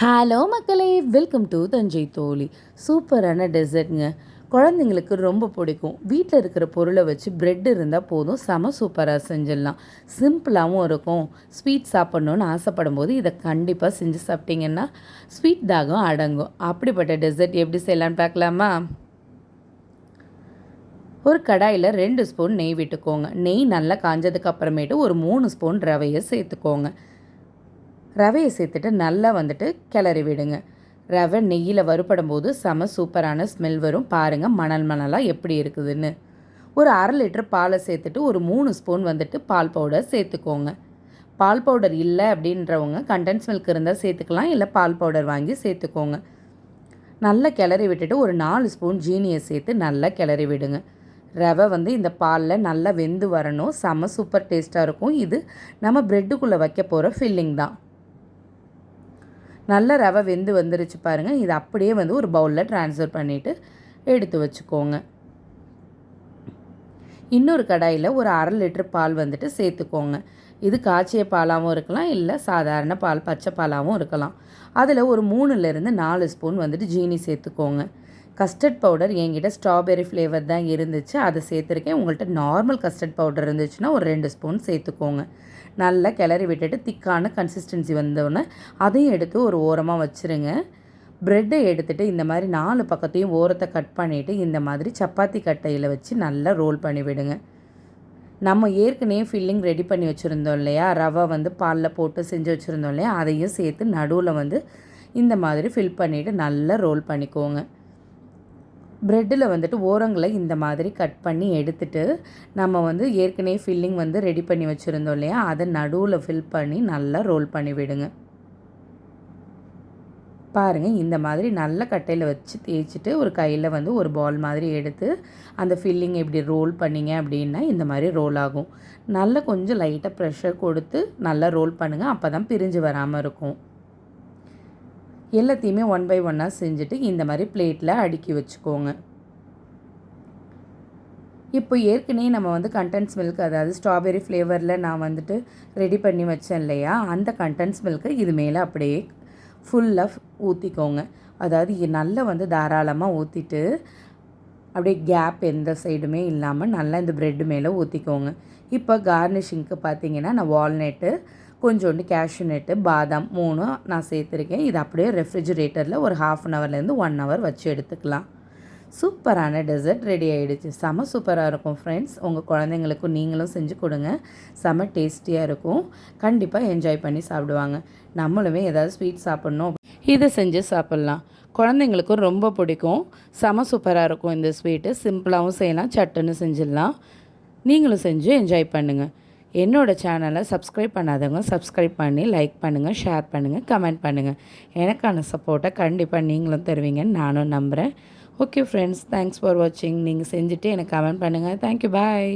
Hello மக்களே welcome to Thanjai தோழி. சூப்பரான டெசர்ட்ங்க. குழந்தைங்களுக்கு ரொம்ப பிடிக்கும். வீட்டில் இருக்கிற பொருளை வச்சு ப்ரெட் இருந்தால் போதும். செம சூப்பராக செஞ்சிடலாம். சிம்பிளாகவும் இருக்கும். ஸ்வீட் சாப்பிட்ணுன்னு ஆசைப்படும் போது இதை கண்டிப்பாக செஞ்சு சாப்பிட்டீங்கன்னா ஸ்வீட் தாகம் அடங்கும். அப்படிப்பட்ட டெசர்ட் எப்படி செய்யலான்னு பார்க்கலாமா? ஒரு கடாயில் ரெண்டு ஸ்பூன் நெய் விட்டுக்கோங்க. நெய் நல்லா காஞ்சதுக்கு அப்புறமேட்டு ஒரு மூணு ஸ்பூன் ரவையை சேர்த்துக்கோங்க. ரவையை சேர்த்துட்டு நல்லா வந்துட்டு கிளறி விடுங்க. ரவை நெய்யில் வறுப்படும் போது செம சூப்பரான ஸ்மெல் வரும். பாருங்கள் மணல் மணலாக எப்படி இருக்குதுன்னு. ஒரு அரை லிட்டர் பாலை சேர்த்துட்டு ஒரு மூணு ஸ்பூன் வந்துட்டு பால் பவுடர் சேர்த்துக்கோங்க. பால் பவுடர் இல்லை அப்படின்றவங்க கண்டென்ஸ் மில்க் இருந்தால் சேர்த்துக்கலாம். இல்லை பால் பவுடர் வாங்கி சேர்த்துக்கோங்க. நல்லா கிளறி விட்டுட்டு ஒரு நாலு ஸ்பூன் ஜீனியை சேர்த்து நல்லா கிளறி விடுங்க. ரவை வந்து இந்த பாலில் நல்லா வெந்து வரணும். செம சூப்பர் டேஸ்ட்டாக இருக்கும். இது நம்ம ப்ரெட்டுக்குள்ளே வைக்க போகிற ஃபில்லிங் தான். நல்ல ரவை வெந்து வந்துருச்சு பாருங்கள் இதை அப்படியே வந்து ஒரு பவுலில் ட்ரான்ஸ்ஃபர் பண்ணிவிட்டு எடுத்து வச்சுக்கோங்க. இன்னொரு கடாயில் ஒரு அரை லிட்டர் பால் வந்துட்டு சேர்த்துக்கோங்க. இது காய்ச்சிய பாலாகவும் இருக்கலாம் இல்லை சாதாரண பால் பச்சை பாலாகவும் இருக்கலாம். அதில் ஒரு மூணுலேருந்து நாலு ஸ்பூன் வந்துட்டு ஜீனி சேர்த்துக்கோங்க. கஸ்டர்ட் பவுடர் என்கிட்ட ஸ்ட்ராபெரி ஃப்ளேவர் தான் இருந்துச்சு. அதை சேர்த்துருக்கேன். உங்கள்கிட்ட நார்மல் கஸ்டர்ட் பவுடர் இருந்துச்சுன்னா ஒரு ரெண்டு ஸ்பூன் சேர்த்துக்கோங்க. நல்லா கிளறி விட்டுட்டு திக்கான கன்சிஸ்டன்சி வந்தோடனே அதையும் எடுத்து ஒரு ஓரமாக வச்சுருங்க. ப்ரெட்டை எடுத்துகிட்டு இந்த மாதிரி நாலு பக்கத்தையும் ஓரத்தை கட் பண்ணிவிட்டு இந்த மாதிரி சப்பாத்தி கட்டையில் வச்சு நல்லா ரோல் பண்ணி விடுங்க. நம்ம ஏற்கனவே ஃபில்லிங் ரெடி பண்ணி வச்சுருந்தோம் இல்லையா? ரவை வந்து பாலில் போட்டு செஞ்சு வச்சுருந்தோம் இல்லையா? அதையும் சேர்த்து நடுவில் வந்து இந்த மாதிரி ஃபில் பண்ணிவிட்டு நல்லா ரோல் பண்ணிக்கோங்க. ப்ரெட்டில் வந்துட்டு ஓரங்களை இந்த மாதிரி கட் பண்ணி எடுத்துட்டு நம்ம வந்து ஏற்கனவே ஃபில்லிங் வந்து ரெடி பண்ணி வச்சுருந்தோம் இல்லையா? அதை நடுவில் ஃபில் பண்ணி நல்லா ரோல் பண்ணி விடுங்க. பாருங்கள் இந்த மாதிரி நல்ல கட்டையில் வச்சு தேய்ச்சிட்டு ஒரு கையில் வந்து ஒரு பால் மாதிரி எடுத்து அந்த ஃபில்லிங் எப்படி ரோல் பண்ணிங்க அப்படின்னா இந்த மாதிரி ரோல் ஆகும். நல்லா கொஞ்சம் லைட்டாக ப்ரெஷர் கொடுத்து நல்லா ரோல் பண்ணுங்கள் அப்போ தான் பிரிஞ்சு வராமல் இருக்கும். எல்லாத்தையுமே ஒன் பை ஒன்னாக செஞ்சுட்டு இந்த மாதிரி பிளேட்டில் அடுக்கி வச்சுக்கோங்க. இப்போ ஏற்கனவே நம்ம வந்து கண்டென்ட்ஸ் மில்க் அதாவது ஸ்ட்ராபெரி ஃப்ளேவரில் நான் வந்துட்டு ரெடி பண்ணி வச்சேன் இல்லையா? அந்த கண்டென்ட்ஸ் மில்க்கு இது மேலே அப்படியே ஃபுல்லாக ஊற்றிக்கோங்க அதாவது நல்லா வந்து தாராளமாக ஊற்றிட்டு அப்படியே கேப் எந்த சைடுமே இல்லாமல் நல்லா இந்த ப்ரெட்டு மேலே ஊற்றிக்கோங்க இப்போ கார்னிஷிங்க்கு பார்த்தீங்கன்னா நான் வால்நட்டு கொஞ்சோண்டு கேஷ்யூ நெட்டு பாதாம் மூணும் நான் சேர்த்துருக்கேன். இது அப்படியே ரெஃப்ரிஜிரேட்டரில் ஒரு ஹாஃப் அன் ஹவர்லேருந்து ஒன் ஹவர் வச்சு எடுத்துக்கலாம். சூப்பரான டெசர்ட் ரெடி ஆகிடுச்சு செம சூப்பராக இருக்கும் ஃப்ரெண்ட்ஸ் உங்கள் குழந்தைங்களுக்கும் நீங்களும் செஞ்சு கொடுங்க. செம டேஸ்டியாக இருக்கும். கண்டிப்பாக என்ஜாய் பண்ணி சாப்பிடுவாங்க. நம்மளுமே ஏதாவது ஸ்வீட் சாப்பிட்ணும். இதை செஞ்சு சாப்பிட்லாம். குழந்தைங்களுக்கும் ரொம்ப பிடிக்கும். செம சூப்பராக இருக்கும் இந்த ஸ்வீட்டு சிம்பிளாகவும் செய்யலாம். சட்டுன்னு செஞ்சிடலாம். நீங்களும் செஞ்சு என்ஜாய் பண்ணுங்கள் என்னோடய சேனலை சப்ஸ்கிரைப் பண்ணாதவங்க சப்ஸ்கிரைப் பண்ணி லைக் பண்ணுங்கள் ஷேர் பண்ணுங்கள் கமெண்ட் பண்ணுங்கள் எனக்கான சப்போர்ட்டை கண்டிப்பாக நீங்களும் தருவீங்கன்னு நானும் நம்புகிறேன் ஓகே ஃப்ரெண்ட்ஸ் தேங்க்ஸ் ஃபார் வாட்சிங் நீங்கள் செஞ்சுட்டு எனக்கு கமெண்ட் பண்ணுங்கள் தேங்க்யூ பாய்